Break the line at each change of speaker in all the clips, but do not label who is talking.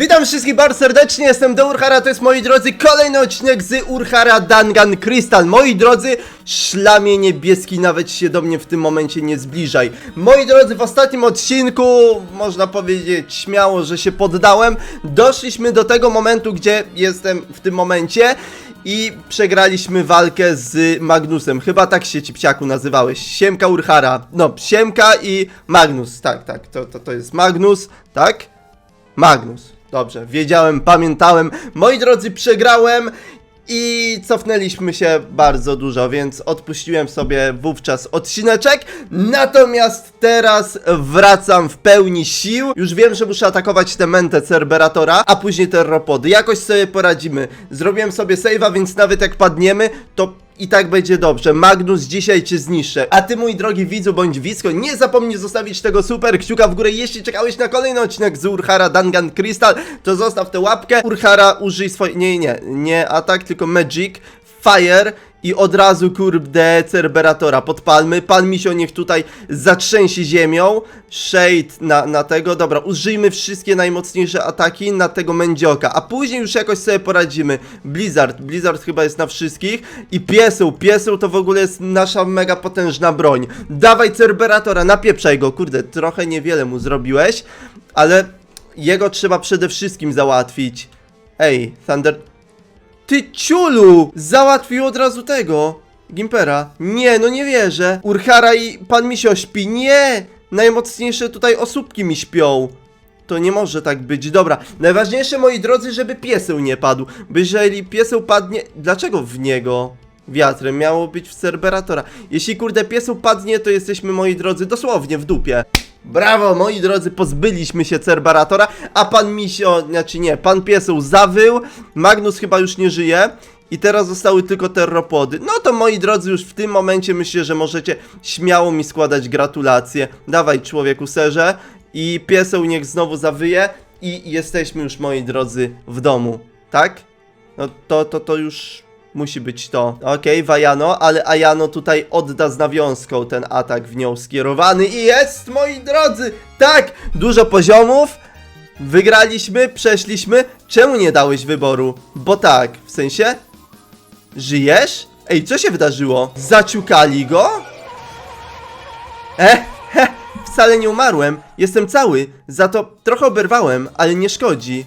Witam wszystkich bardzo serdecznie, jestem do Urhara, to jest moi drodzy kolejny odcinek z Urhara Dangan Crystal. Moi drodzy, szlamie niebieski nawet się do mnie w tym momencie nie zbliżaj. Moi drodzy, w ostatnim odcinku, można powiedzieć śmiało, że się poddałem, doszliśmy do tego momentu, gdzie jestem w tym momencie. I przegraliśmy walkę z Magnusem. Chyba tak się ci psiaku nazywałeś. Siemka Urhara. No, Siemka i Magnus. Tak, tak, to, to, to jest Magnus, tak? Magnus. Dobrze, wiedziałem, pamiętałem. Moi drodzy, przegrałem i cofnęliśmy się bardzo dużo, więc odpuściłem sobie wówczas odcineczek. Natomiast teraz wracam w pełni sił. Już wiem, że muszę atakować tę mentę Cerberatora, a później terropody. Jakoś sobie poradzimy. Zrobiłem sobie save'a, więc nawet jak padniemy, to i tak będzie dobrze. Magnus dzisiaj cię zniszczę. A ty, mój drogi widzu bądź widzko, nie zapomnij zostawić tego super kciuka w górę. Jeśli czekałeś na kolejny odcinek z Urhara Dangan Crystal, to zostaw tę łapkę. Urhara, użyj swojej... Nie, nie, nie atak, tylko Magic, Fire i od razu kurde Cerberatora podpalmy. Pan Misio niech tutaj zatrzęsie ziemią. Shade na, na tego. Dobra, użyjmy wszystkie najmocniejsze ataki na tego Mędzioka. A później już jakoś sobie poradzimy. Blizzard. Blizzard chyba jest na wszystkich. I Pieseł. Pieseł to w ogóle jest nasza mega potężna broń. Dawaj Cerberatora, napieprzaj go. Kurde, trochę niewiele mu zrobiłeś. Ale jego trzeba przede wszystkim załatwić. Ej, Thunder... Ty ciulu! Załatwił od razu tego. Gimpera. Nie, no nie wierzę. Urhara i pan Misio śpi. Nie! Najmocniejsze tutaj osóbki mi śpią. To nie może tak być. Dobra, najważniejsze moi drodzy, żeby pieseł nie padł. Bo jeżeli pieseł padnie... Dlaczego w niego? Wiatrem miało być w Cerberatora. Jeśli kurde pieseł padnie, to jesteśmy moi drodzy dosłownie w dupie. Brawo, moi drodzy, pozbyliśmy się Cerberatora, a pan Misio, znaczy nie, pan Pieseł zawył, Magnus chyba już nie żyje i teraz zostały tylko terropody. No to moi drodzy, już w tym momencie myślę, że możecie śmiało mi składać gratulacje. Dawaj człowieku serze i Pieseł niech znowu zawyje i jesteśmy już, moi drodzy, w domu, tak? No to, to, to już musi być to. Okej, Wajano, ale Ajano tutaj odda z nawiązką ten atak w nią skierowany i jest, moi drodzy! Tak! Dużo poziomów, wygraliśmy, przeszliśmy. Czemu nie dałeś wyboru? Bo tak, w sensie? Żyjesz? Ej, co się wydarzyło? Zaciukali go? E, he, wcale nie umarłem. Jestem cały. Za to trochę oberwałem, ale nie szkodzi.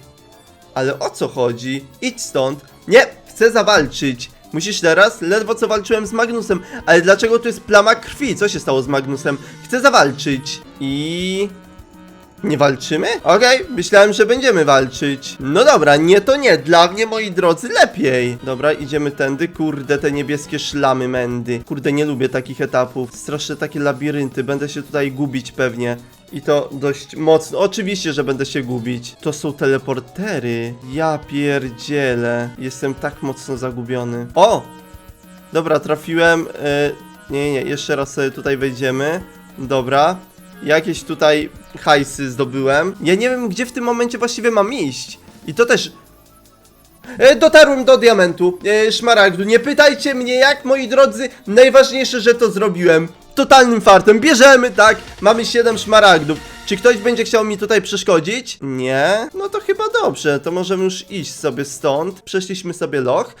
Ale o co chodzi? Idź stąd. Nie, chcę zawalczyć. Musisz teraz? Ledwo co walczyłem z Magnusem. Ale dlaczego tu jest plama krwi? Co się stało z Magnusem? Chcę zawalczyć. I... Nie walczymy? Okej, myślałem, że będziemy walczyć. No dobra, nie to nie. Dla mnie, moi drodzy, lepiej. Dobra, idziemy tędy. Kurde, te niebieskie szlamy mędy. Kurde, nie lubię takich etapów. Straszne takie labirynty. Będę się tutaj gubić pewnie. I to dość mocno. Oczywiście, że będę się gubić. To są teleportery. Ja pierdzielę. Jestem tak mocno zagubiony. O! Dobra, trafiłem. e, nie, nie, jeszcze raz sobie tutaj wejdziemy. Dobra. Jakieś tutaj hajsy zdobyłem. Ja nie wiem, gdzie w tym momencie właściwie mam iść. I to też E, Dotarłem do diamentu, e, szmaragdu. Nie pytajcie mnie jak, moi drodzy. Najważniejsze, że to zrobiłem. Totalnym fartem. Bierzemy, tak? Mamy 7 szmaragdów. Czy ktoś będzie chciał mi tutaj przeszkodzić? Nie? No to chyba dobrze. To możemy już iść sobie stąd. Przeszliśmy sobie loch.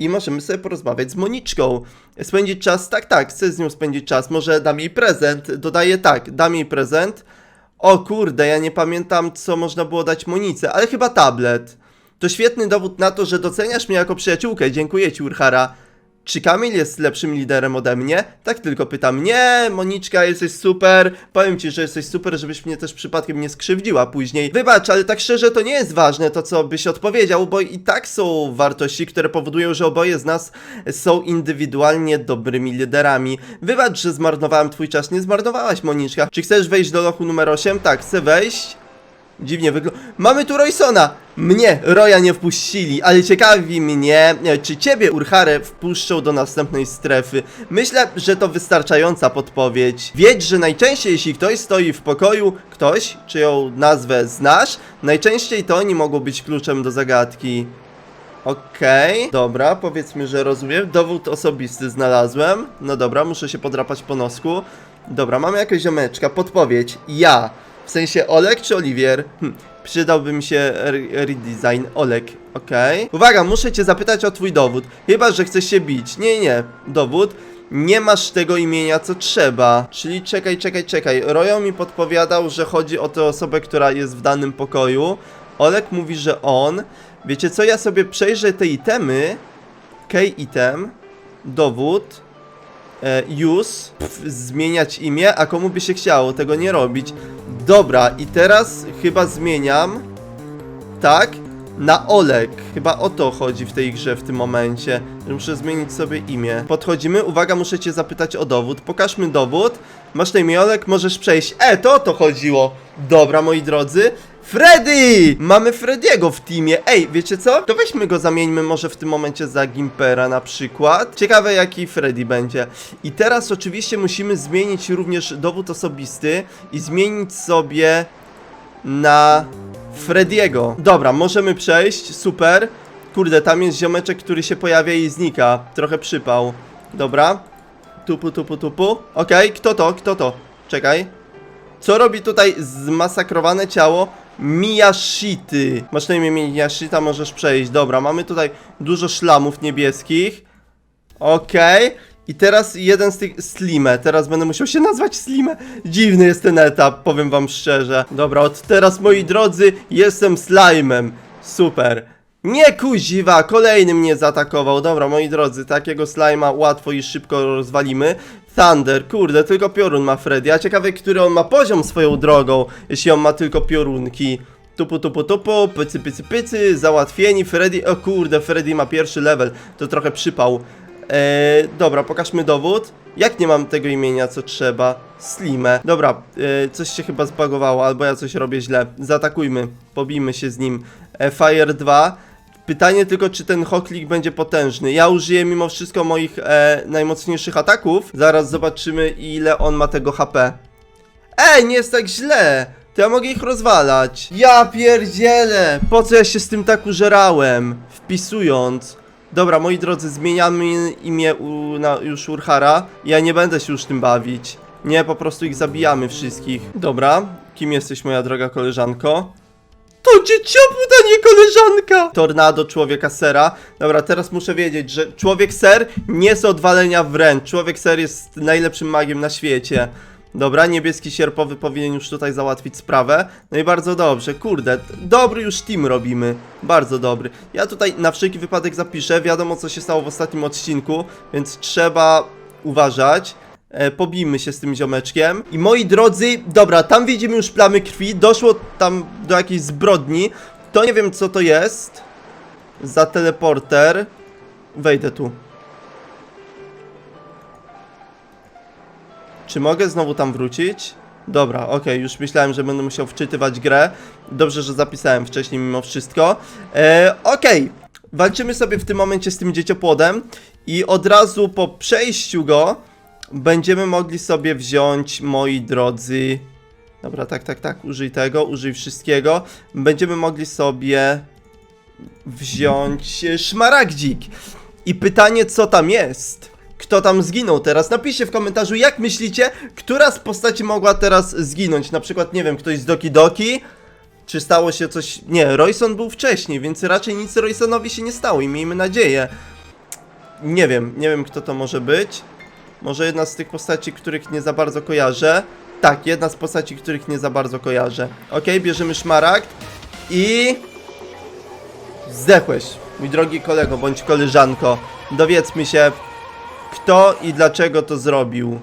I możemy sobie porozmawiać z Moniczką. Spędzić czas? Tak, tak, chcę z nią spędzić czas. Może dam jej prezent. Dodaję tak, dam jej prezent. O kurde, ja nie pamiętam, co można było dać Monice, ale chyba tablet. To świetny dowód na to, że doceniasz mnie jako przyjaciółkę. Dziękuję ci, Urhara. Czy Kamil jest lepszym liderem ode mnie? Tak tylko pytam. Nie, Moniczka, jesteś super. Powiem ci, że jesteś super, żebyś mnie też przypadkiem nie skrzywdziła później. Wybacz, ale tak szczerze to nie jest ważne to, co byś odpowiedział, bo i tak są wartości, które powodują, że oboje z nas są indywidualnie dobrymi liderami. Wybacz, że zmarnowałem twój czas. Nie zmarnowałaś, Moniczka. Czy chcesz wejść do lochu numer 8? Tak, chcę wejść. Dziwnie wygląda. Mamy tu Roysona! Mnie, Roya nie wpuścili, ale ciekawi mnie, e, czy ciebie, Urharę, wpuszczą do następnej strefy. Myślę, że to wystarczająca podpowiedź. Wiedz, że najczęściej, jeśli ktoś stoi w pokoju, ktoś, czyją nazwę znasz, najczęściej to oni mogą być kluczem do zagadki. Okej, dobra, powiedzmy, że rozumiem. Dowód osobisty znalazłem. No dobra, muszę się podrapać po nosku. Dobra, mamy jakiegoś ziomeczka, podpowiedź. Ja. W sensie Olek czy Oliwier? Hm, przydałby mi się re- redesign. Olek, okej. Uwaga, muszę cię zapytać o twój dowód. Chyba, że chcesz się bić. Nie, nie. Dowód. Nie masz tego imienia, co trzeba. Czyli czekaj, czekaj, czekaj. Royo mi podpowiadał, że chodzi o tę osobę, która jest w danym pokoju. Olek mówi, że on. Wiecie co, ja sobie przejrzę te itemy. Key item. Dowód. E, use. Pf, zmieniać imię, a komu by się chciało tego nie robić. Dobra, i teraz chyba zmieniam. Tak? Na Olek. Chyba o to chodzi w tej grze w tym momencie. Muszę zmienić sobie imię. Podchodzimy. Uwaga, muszę cię zapytać o dowód. Pokażmy dowód. Masz na imię Olek, możesz przejść. E, to o to chodziło. Dobra, moi drodzy. Freddy! Mamy Frediego w teamie. Ej, wiecie co? To weźmy go, zamieńmy może w tym momencie za Gimpera na przykład. Ciekawe jaki Freddy będzie. I teraz oczywiście musimy zmienić również dowód osobisty i zmienić sobie na Frediego. Dobra, możemy przejść, super. Kurde, tam jest ziomeczek, który się pojawia i znika. Trochę przypał. Dobra. Tupu, tupu, tupu. Okej, kto to? Kto to? Czekaj. Co robi tutaj zmasakrowane ciało Miyashity? Masz na imię Miyashita, możesz przejść. Dobra, mamy tutaj dużo szlamów niebieskich. Okej. I teraz jeden z tych Slime. Teraz będę musiał się nazwać Slime. Dziwny jest ten etap, powiem wam szczerze. Dobra, od teraz moi drodzy, jestem Slime'em. Super. Nie kuziwa, kolejny mnie zaatakował. Dobra, moi drodzy, takiego slajma łatwo i szybko rozwalimy. Thunder, kurde, tylko piorun ma Freddy. A ciekawe, który on ma poziom swoją drogą, jeśli on ma tylko piorunki. Tupu, tupu, tupu, pycy, pycy, pycy, załatwieni. Freddy, o kurde, Freddy ma pierwszy level. To trochę przypał. Eee, dobra, pokażmy dowód. Jak nie mam tego imienia, co trzeba? Slimę. Dobra, e, coś się chyba zbagowało, albo ja coś robię źle. Zaatakujmy, pobijmy się z nim. E, Fire 2. Pytanie tylko, czy ten hoklik będzie potężny. Ja użyję mimo wszystko moich e, najmocniejszych ataków. Zaraz zobaczymy, ile on ma tego HP. Ej, nie jest tak źle! To ja mogę ich rozwalać. Ja pierdzielę! Po co ja się z tym tak użerałem? Wpisując. Dobra, moi drodzy, zmieniamy imię u, na, już Urhara. Ja nie będę się już tym bawić. Nie, po prostu ich zabijamy wszystkich. Dobra, kim jesteś moja droga koleżanko? To dzieciobuda, nie koleżanka! Tornado człowieka sera. Dobra, teraz muszę wiedzieć, że człowiek ser nie z odwalenia wręcz. Człowiek ser jest najlepszym magiem na świecie. Dobra, niebieski sierpowy powinien już tutaj załatwić sprawę. No i bardzo dobrze, kurde, dobry już team robimy. Bardzo dobry. Ja tutaj na wszelki wypadek zapiszę, wiadomo co się stało w ostatnim odcinku, więc trzeba uważać. E, pobijmy się z tym ziomeczkiem. I moi drodzy, dobra, tam widzimy już plamy krwi, doszło tam do jakiejś zbrodni. To nie wiem co to jest. Za teleporter. Wejdę tu. Czy mogę znowu tam wrócić? Dobra, okej, już myślałem, że będę musiał wczytywać grę. Dobrze, że zapisałem wcześniej mimo wszystko. E, okej, walczymy sobie w tym momencie z tym dzieciopłodem i od razu po przejściu go będziemy mogli sobie wziąć, moi drodzy... Dobra, tak, tak, tak, użyj tego, użyj wszystkiego. Będziemy mogli sobie wziąć e, szmaragdzik. I pytanie, co tam jest? Kto tam zginął teraz? Napiszcie w komentarzu, jak myślicie, która z postaci mogła teraz zginąć? Na przykład, nie wiem, ktoś z Doki Doki? Czy stało się coś... Nie, Royson był wcześniej, więc raczej nic Roysonowi się nie stało i miejmy nadzieję. Nie wiem, nie wiem kto to może być. Może jedna z tych postaci, których nie za bardzo kojarzę. Tak, jedna z postaci, których nie za bardzo kojarzę. Okej, bierzemy szmaragd i... Zdechłeś, mój drogi kolego bądź koleżanko. Dowiedzmy się, kto i dlaczego to zrobił.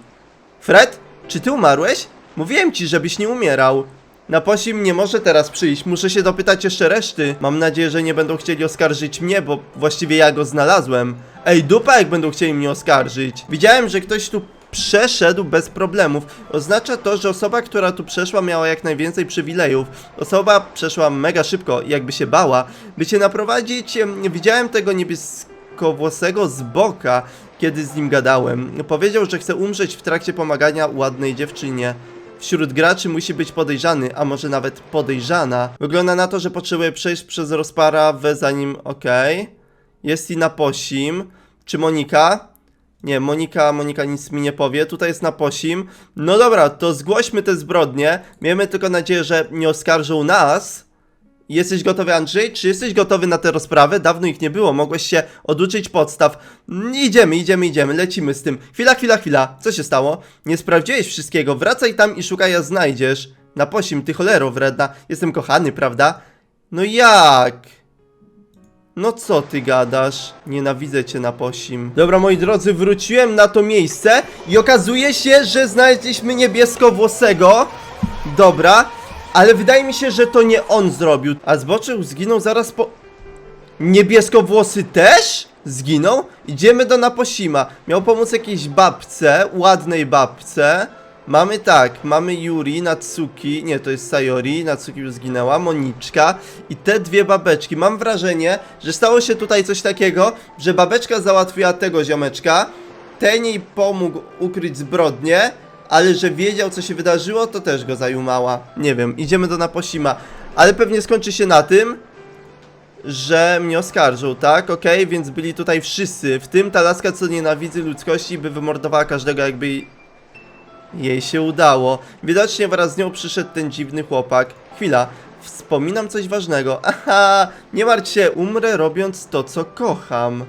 Fred, czy ty umarłeś? Mówiłem ci, żebyś nie umierał. Na posim nie może teraz przyjść, muszę się dopytać jeszcze reszty. Mam nadzieję, że nie będą chcieli oskarżyć mnie, bo właściwie ja go znalazłem. Ej, dupa jak będą chcieli mnie oskarżyć. Widziałem, że ktoś tu przeszedł bez problemów. Oznacza to, że osoba, która tu przeszła miała jak najwięcej przywilejów. Osoba przeszła mega szybko, jakby się bała. By cię naprowadzić, em, widziałem tego niebieskowłosego z boka, kiedy z nim gadałem. Powiedział, że chce umrzeć w trakcie pomagania ładnej dziewczynie. Wśród graczy musi być podejrzany, a może nawet podejrzana. Wygląda na to, że potrzebuje przejść przez rozprawę zanim... Okej. Jest i na posim. Czy Monika? Nie, Monika, Monika nic mi nie powie, tutaj jest na posim. No dobra, to zgłośmy te zbrodnie. Miejmy tylko nadzieję, że nie oskarżą nas. Jesteś gotowy, Andrzej? Czy jesteś gotowy na tę rozprawę? Dawno ich nie było, mogłeś się oduczyć podstaw. Idziemy, idziemy, idziemy, lecimy z tym. Chwila, chwila, chwila. Co się stało? Nie sprawdziłeś wszystkiego. Wracaj tam i szukaj, a znajdziesz. Na posim, ty cholero wredna. Jestem kochany, prawda? No jak? No co ty gadasz? Nienawidzę cię na posim. Dobra, moi drodzy, wróciłem na to miejsce i okazuje się, że znaleźliśmy niebieskowłosego. Dobra, ale wydaje mi się, że to nie on zrobił. A zboczył zginął zaraz po... Niebieskowłosy też? Zginął? Idziemy do Naposima. Miał pomóc jakiejś babce, ładnej babce. Mamy tak, mamy Yuri, Natsuki, nie to jest Sayori, Natsuki już zginęła, Moniczka i te dwie babeczki. Mam wrażenie, że stało się tutaj coś takiego, że babeczka załatwiła tego ziomeczka, ten jej pomógł ukryć zbrodnię, ale że wiedział co się wydarzyło, to też go zajumała. Nie wiem, idziemy do Naposima, ale pewnie skończy się na tym, że mnie oskarżą, tak? Okej, więc byli tutaj wszyscy, w tym ta laska, co nienawidzi ludzkości, by wymordowała każdego, jakby jej się udało. Widocznie wraz z nią przyszedł ten dziwny chłopak. Chwila, wspominam coś ważnego. Aha, nie martw się, umrę robiąc to, co kocham.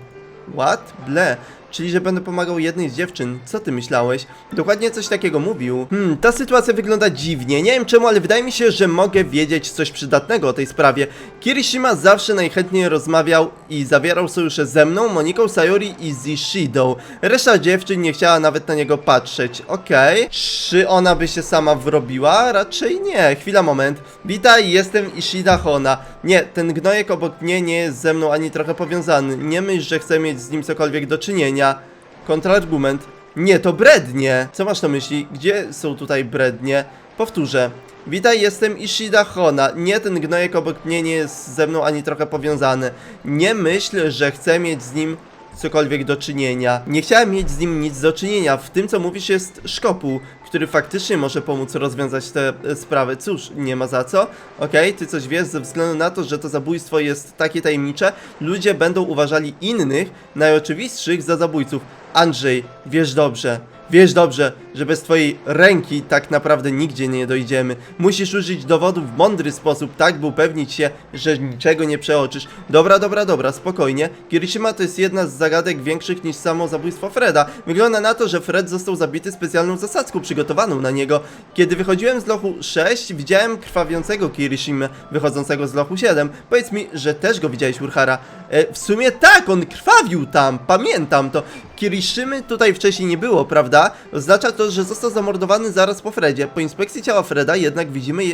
What? Ble. Czyli, że będę pomagał jednej z dziewczyn. Co ty myślałeś? Dokładnie coś takiego mówił. Hmm, ta sytuacja wygląda dziwnie. Nie wiem czemu, ale wydaje mi się, że mogę wiedzieć coś przydatnego o tej sprawie. Kirishima zawsze najchętniej rozmawiał i zawierał sojusze ze mną, Moniką Sayori i Zishidą. Reszta dziewczyn nie chciała nawet na niego patrzeć. Okej. Czy ona by się sama wrobiła? Raczej nie. Chwila, moment. Witaj, jestem Ishida Hona. Nie, ten gnojek obok mnie nie jest ze mną ani trochę powiązany. Nie myśl, że chcę mieć z nim cokolwiek do czynienia. Kontrargument. Nie, to brednie. Co masz na myśli? Gdzie są tutaj brednie? Powtórzę. Witaj, jestem Ishida Hona. Nie, ten gnojek obok mnie nie jest ze mną ani trochę powiązany. Nie myśl, że chcę mieć z nim cokolwiek do czynienia. Nie chciałem mieć z nim nic do czynienia. W tym, co mówisz, jest szkopuł, który faktycznie może pomóc rozwiązać te e, sprawy. Cóż, nie ma za co. Okej, ty coś wiesz, ze względu na to, że to zabójstwo jest takie tajemnicze, ludzie będą uważali innych, najoczywistszych, za zabójców. Andrzej, wiesz dobrze. Wiesz dobrze, że bez twojej ręki tak naprawdę nigdzie nie dojdziemy. Musisz użyć dowodów w mądry sposób, tak by upewnić się, że niczego nie przeoczysz. Dobra, dobra, dobra, spokojnie. Kirishima to jest jedna z zagadek większych niż samo zabójstwo Freda. Wygląda na to, że Fred został zabity specjalną zasadzką przygotowaną na niego. Kiedy wychodziłem z lochu 6, widziałem krwawiącego Kirishimę wychodzącego z lochu 7. Powiedz mi, że też go widziałeś, Urhara. E, w sumie tak, on krwawił tam, pamiętam to. Kiriszymy tutaj wcześniej nie było, prawda? Oznacza to, że został zamordowany zaraz po Fredzie. Po inspekcji ciała Freda jednak widzimy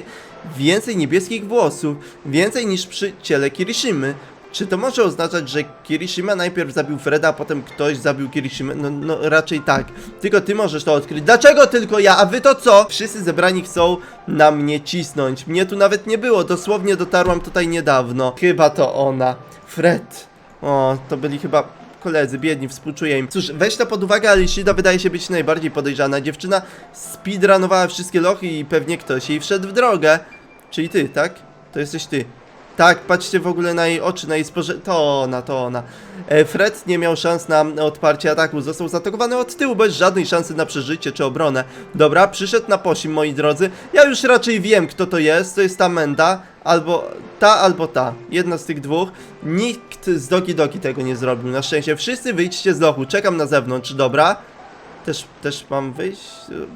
więcej niebieskich włosów, więcej niż przy ciele Kiriszymy. Czy to może oznaczać, że Kirishima najpierw zabił Freda, a potem ktoś zabił Kirishimę? No, no raczej tak. Tylko ty możesz to odkryć. Dlaczego tylko ja? A wy to co? Wszyscy zebrani chcą na mnie cisnąć. Mnie tu nawet nie było. Dosłownie dotarłam tutaj niedawno. Chyba to ona. Fred. O, to byli chyba koledzy, biedni, współczuję im. Cóż, weź to pod uwagę, ale Ishida wydaje się być najbardziej podejrzana. Dziewczyna speedrunowała wszystkie lochy i pewnie ktoś jej wszedł w drogę. Czyli ty, tak? To jesteś ty. Tak, patrzcie w ogóle na jej oczy, na jej sporze... To ona, to ona. E, Fred nie miał szans na odparcie ataku. Został zaatakowany od tyłu bez żadnej szansy na przeżycie czy obronę. Dobra, przyszedł na posim, moi drodzy. Ja już raczej wiem, kto to jest. To jest ta Menda. Albo ta, albo ta. Jedna z tych dwóch. Nikt z Doki Doki tego nie zrobił. Na szczęście. Wszyscy wyjdźcie z lochu. Czekam na zewnątrz, dobra? Też, też mam wyjść?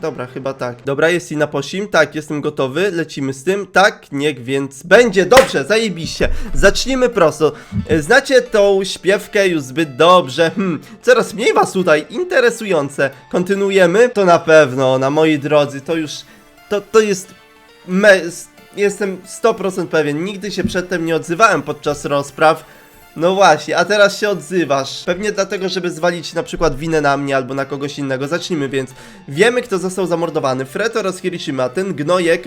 Dobra, chyba tak. Dobra, jest i na posim. Tak, jestem gotowy. Lecimy z tym. Tak, niech więc będzie. Dobrze, zajebiście. Zacznijmy prosto. E, Znacie tą śpiewkę już zbyt dobrze. Hmm, coraz mniej was tutaj interesujące. Kontynuujemy? To na pewno, na moi drodzy, to już... To, to jest... Me, jestem 100% pewien. Nigdy się przedtem nie odzywałem podczas rozpraw. No właśnie, a teraz się odzywasz. Pewnie dlatego, żeby zwalić na przykład winę na mnie albo na kogoś innego. Zacznijmy więc. Wiemy, kto został zamordowany. Fred oraz Kirishima. Ten gnojek...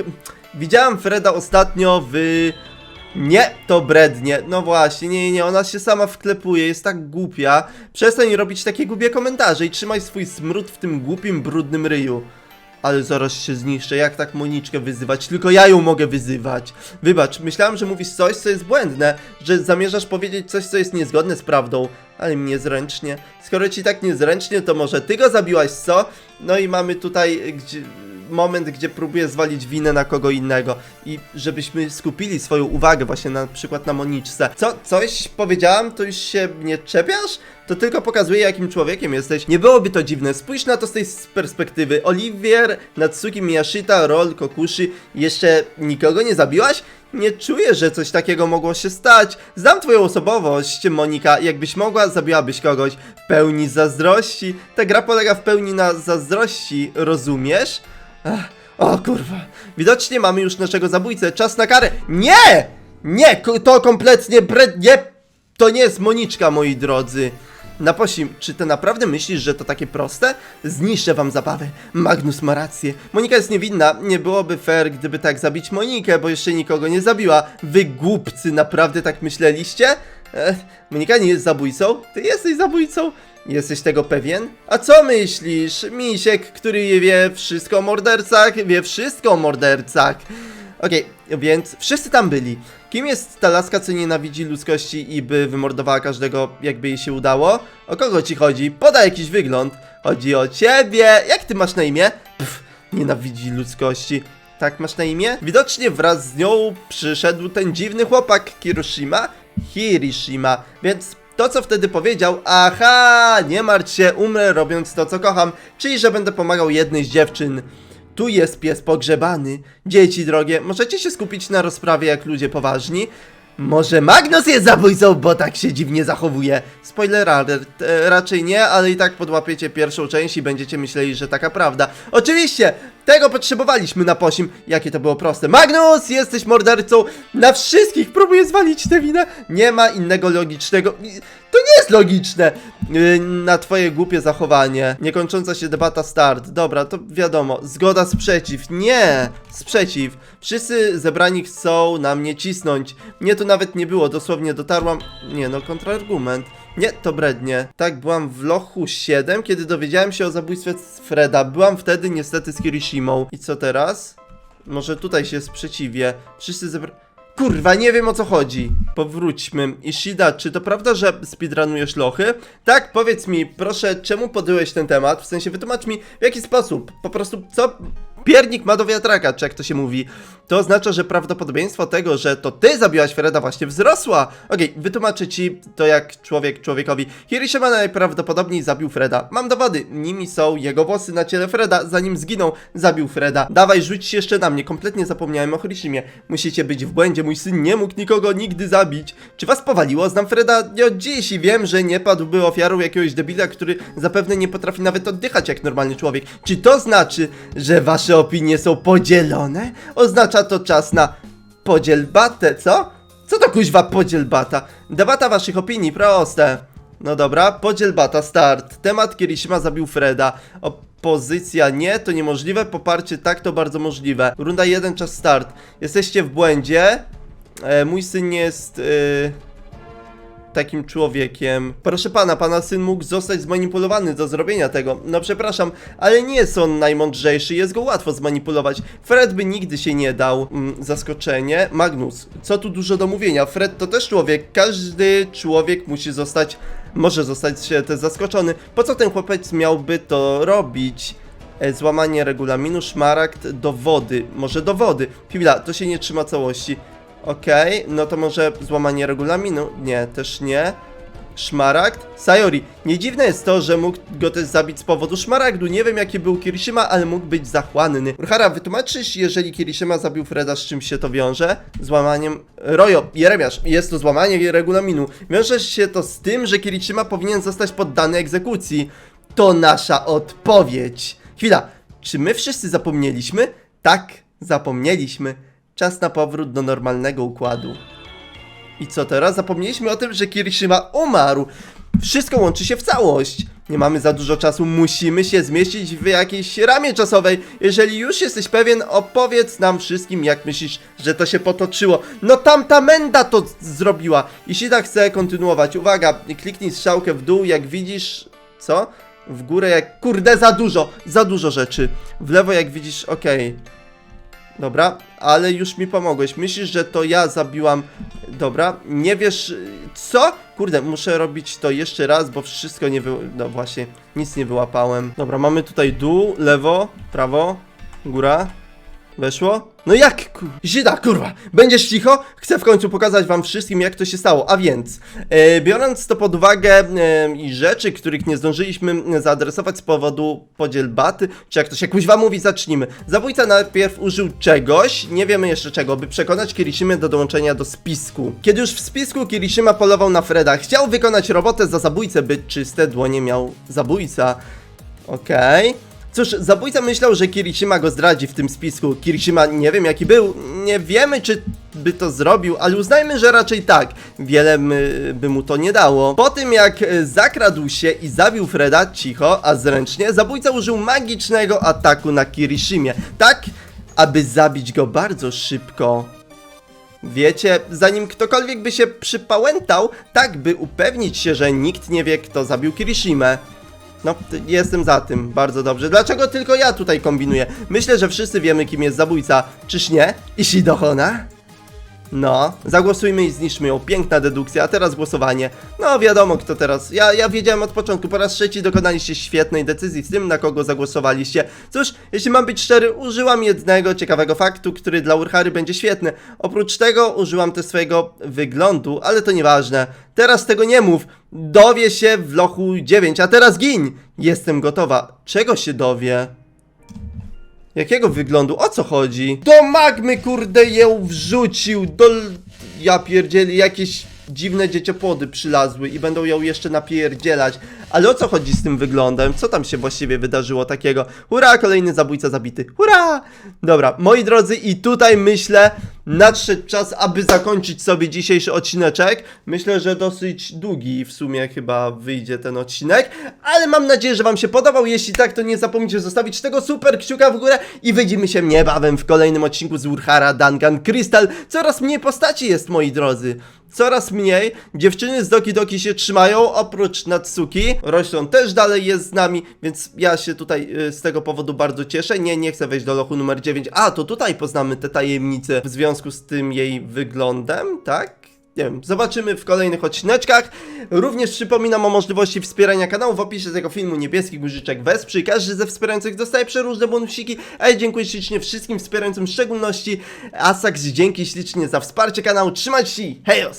Widziałem Freda ostatnio w... Nie, to brednie. No właśnie, nie, nie, nie, ona się sama wklepuje, jest tak głupia. Przestań robić takie głupie komentarze i trzymaj swój smród w tym głupim, brudnym ryju. Ale zaraz się zniszczę, jak tak Moniczkę wyzywać? Tylko ja ją mogę wyzywać. Wybacz, myślałem, że mówisz coś, co jest błędne, że zamierzasz powiedzieć coś, co jest niezgodne z prawdą, ale mi niezręcznie. Skoro ci tak niezręcznie, to może ty go zabiłaś, co? No i mamy tutaj gdzie, moment, gdzie próbuję zwalić winę na kogo innego i żebyśmy skupili swoją uwagę właśnie na przykład na Moniczce. Co, coś powiedziałam, to już się nie czepiasz? To tylko pokazuje, jakim człowiekiem jesteś. Nie byłoby to dziwne. Spójrz na to z tej perspektywy. Oliwier, Natsuki Miyashita, Rol, Kokushi. Jeszcze nikogo nie zabiłaś? Nie czuję, że coś takiego mogło się stać. Znam twoją osobowość, Monika. Jakbyś mogła, zabiłabyś kogoś. W pełni zazdrości. Ta gra polega w pełni na zazdrości, rozumiesz? Ach, o kurwa. Widocznie mamy już naszego zabójcę. Czas na karę. Nie! Nie! To kompletnie bre... Nie! To nie jest Moniczka, moi drodzy. Na posim, czy ty naprawdę myślisz, że to takie proste? Zniszczę wam zabawę. Magnus ma rację. Monika jest niewinna. Nie byłoby fair, gdyby tak zabić Monikę, bo jeszcze nikogo nie zabiła. Wy głupcy, naprawdę tak myśleliście? Ech, Monika nie jest zabójcą? Ty jesteś zabójcą? Jesteś tego pewien? A co myślisz? Misiek, który wie wszystko o mordercach, wie wszystko o mordercach. Okej, więc wszyscy tam byli. Kim jest ta laska, co nienawidzi ludzkości i by wymordowała każdego, jakby jej się udało? O kogo ci chodzi? Podaj jakiś wygląd. Chodzi o ciebie. Jak ty masz na imię? Pff, nienawidzi ludzkości. Tak masz na imię? Widocznie wraz z nią przyszedł ten dziwny chłopak Kirushima, Hirishima, więc to co wtedy powiedział, aha, nie martw się, umrę robiąc to co kocham, czyli że będę pomagał jednej z dziewczyn. Tu jest pies pogrzebany. Dzieci drogie, możecie się skupić na rozprawie jak ludzie poważni? Może Magnus jest zabójcą, bo tak się dziwnie zachowuje. Spoiler alert, e, raczej nie, ale i tak podłapiecie pierwszą część i będziecie myśleli, że taka prawda. Oczywiście, tego potrzebowaliśmy na posim. Jakie to było proste. Magnus, jesteś mordercą. Na wszystkich próbuję zwalić tę winę. Nie ma innego logicznego... To nie jest logiczne yy, na twoje głupie zachowanie. Niekończąca się debata start. Dobra, to wiadomo. Zgoda, sprzeciw. Nie! Sprzeciw. Wszyscy zebrani chcą na mnie cisnąć. Mnie tu nawet nie było, dosłownie dotarłam... Nie no, kontrargument. Nie, to brednie. Tak, byłam w lochu 7, kiedy dowiedziałem się o zabójstwie Freda. Byłam wtedy niestety z Kirishimą. I co teraz? Może tutaj się sprzeciwię. Wszyscy zebra... Kurwa, nie wiem o co chodzi. Powróćmy. Ishida, czy to prawda, że speedrunujesz lochy? Tak, powiedz mi, proszę, czemu podjąłeś ten temat? W sensie, wytłumacz mi, w jaki sposób? Po prostu, co piernik ma do wiatraka, czy jak to się mówi? To oznacza, że prawdopodobieństwo tego, że to ty zabiłaś Freda właśnie wzrosła. Okej, wytłumaczę ci to jak człowiek człowiekowi. Hirishima najprawdopodobniej zabił Freda. Mam dowody, nimi są jego włosy na ciele Freda, zanim zginął, zabił Freda. Dawaj, rzuć się jeszcze na mnie, kompletnie zapomniałem o Hirishimie. Musicie być w błędzie, mój syn nie mógł nikogo nigdy zabić. Czy was powaliło? Znam Freda nie od dziś i wiem, że nie padłby ofiarą jakiegoś debila, który zapewne nie potrafi nawet oddychać jak normalny człowiek. Czy to znaczy, że wasze opinie są podzielone? Oznacza to czas na podzielbatę, co? Co to kuźwa podzielbata? Debata waszych opinii, proste. No dobra, podzielbata, start. Temat Kirishima zabił Freda. Opozycja nie, to niemożliwe. Poparcie tak, to bardzo możliwe. Runda 1, czas start. Jesteście w błędzie. E, mój syn jest... y, takim człowiekiem. Proszę pana, pana syn mógł zostać zmanipulowany do zrobienia tego. No przepraszam, ale nie jest on najmądrzejszy, jest go łatwo zmanipulować. Fred by nigdy się nie dał. Mm, zaskoczenie. Magnus, co tu dużo do mówienia? Fred to też człowiek. Każdy człowiek musi zostać, może zostać się też zaskoczony. Po co ten chłopiec miałby to robić? E, Złamanie regulaminu, szmaragd, dowody. Może dowody. Chwila, to się nie trzyma całości. Okej, no to może złamanie regulaminu? Nie, też nie. Szmaragd? Sayori, nie dziwne jest to, że mógł go też zabić z powodu szmaragdu. Nie wiem jaki był Kirishima, ale mógł być zachłanny. Urhara, wytłumaczysz, jeżeli Kirishima zabił Freda, z czym się to wiąże? Złamaniem... Rojo, Jeremiasz, jest to złamanie regulaminu. Wiąże się to z tym, że Kirishima powinien zostać poddany egzekucji. To nasza odpowiedź. Chwila, czy my wszyscy zapomnieliśmy? Tak, zapomnieliśmy. Czas na powrót do normalnego układu. I co teraz? Zapomnieliśmy o tym, że Kirishima umarł. Wszystko łączy się w całość. Nie mamy za dużo czasu, musimy się zmieścić w jakiejś ramie czasowej. Jeżeli już jesteś pewien, opowiedz nam wszystkim, jak myślisz, że to się potoczyło. No tamta Menda to zrobiła. Ishida chce kontynuować. Uwaga, kliknij strzałkę w dół, jak widzisz... Co? W górę jak... Kurde, za dużo! Za dużo rzeczy. W lewo jak widzisz, okej. Dobra, ale już mi pomogłeś. Myślisz, że to ja zabiłam. Dobra, nie wiesz co? Kurde, muszę robić to jeszcze raz, bo wszystko nie wy... No właśnie, nic nie wyłapałem. Dobra, mamy tutaj dół, lewo, prawo, góra. Weszło? No jak? ku- Zida, kurwa! Będziesz cicho? Chcę w końcu pokazać wam wszystkim, jak to się stało. A więc, e, biorąc to pod uwagę e, i rzeczy, których nie zdążyliśmy zaadresować z powodu podzielbaty, czy jak to się kuźwa mówi, zacznijmy. Zabójca najpierw użył czegoś, nie wiemy jeszcze czego, by przekonać Kirishimę do dołączenia do spisku. Kiedy już w spisku Kirishima polował na Freda, chciał wykonać robotę za zabójcę, by czyste dłonie miał zabójca. Okej. Cóż, zabójca myślał, że Kirishima go zdradzi w tym spisku. Kirishima nie wiem jaki był, nie wiemy czy by to zrobił, ale uznajmy, że raczej tak. Wiele by mu to nie dało. Po tym jak e, zakradł się i zabił Freda cicho, a zręcznie, zabójca użył magicznego ataku na Kirishimie. Tak, aby zabić go bardzo szybko. Wiecie, zanim ktokolwiek by się przypałętał, tak by upewnić się, że nikt nie wie, kto zabił Kirishimę. No, jestem za tym, bardzo dobrze. Dlaczego tylko ja tutaj kombinuję? Myślę, że wszyscy wiemy, kim jest zabójca. Czyż nie? Ishidohona? No, zagłosujmy i zniszczmy ją. Piękna dedukcja, a teraz głosowanie. No, wiadomo kto teraz. Ja, ja wiedziałem od początku, po raz trzeci dokonaliście świetnej decyzji z tym, na kogo zagłosowaliście. Cóż, jeśli mam być szczery, użyłam jednego ciekawego faktu, który dla Urhary będzie świetny. Oprócz tego użyłam też swojego wyglądu, ale to nieważne. Teraz tego nie mów. Dowie się w lochu 9, a teraz gin! Jestem gotowa. Czego się dowie? Jakiego wyglądu? O co chodzi? Do magmy, kurde, ją wrzucił! Do... Ja pierdzieli, jakieś dziwne dzieciopłody przylazły i będą ją jeszcze napierdzielać. Ale o co chodzi z tym wyglądem? Co tam się właściwie wydarzyło takiego? Hurra, kolejny zabójca zabity. Hurra! Dobra, moi drodzy, i tutaj myślę, nadszedł czas, aby zakończyć sobie dzisiejszy odcineczek. Myślę, że dosyć długi w sumie chyba wyjdzie ten odcinek, ale mam nadzieję, że wam się podobał. Jeśli tak, to nie zapomnijcie zostawić tego super kciuka w górę i widzimy się niebawem w kolejnym odcinku z Urhara Dangan Crystal. Coraz mniej postaci jest, moi drodzy. Coraz mniej. Dziewczyny z Doki Doki się trzymają, oprócz Natsuki. Roślon też dalej jest z nami, więc ja się tutaj y, z tego powodu bardzo cieszę. Nie, nie chcę wejść do lochu numer 9. A, to tutaj poznamy te tajemnice w związku z tym jej wyglądem, tak? Nie wiem, zobaczymy w kolejnych odcineczkach. Również przypominam o możliwości wspierania kanału w opisie tego filmu niebieski guziczek wesprzyj. Każdy ze wspierających dostaje przeróżne bonusiki, a ja dziękuję ślicznie wszystkim wspierającym, w szczególności Asax. Dzięki ślicznie za wsparcie kanału. Trzymajcie się, hejos!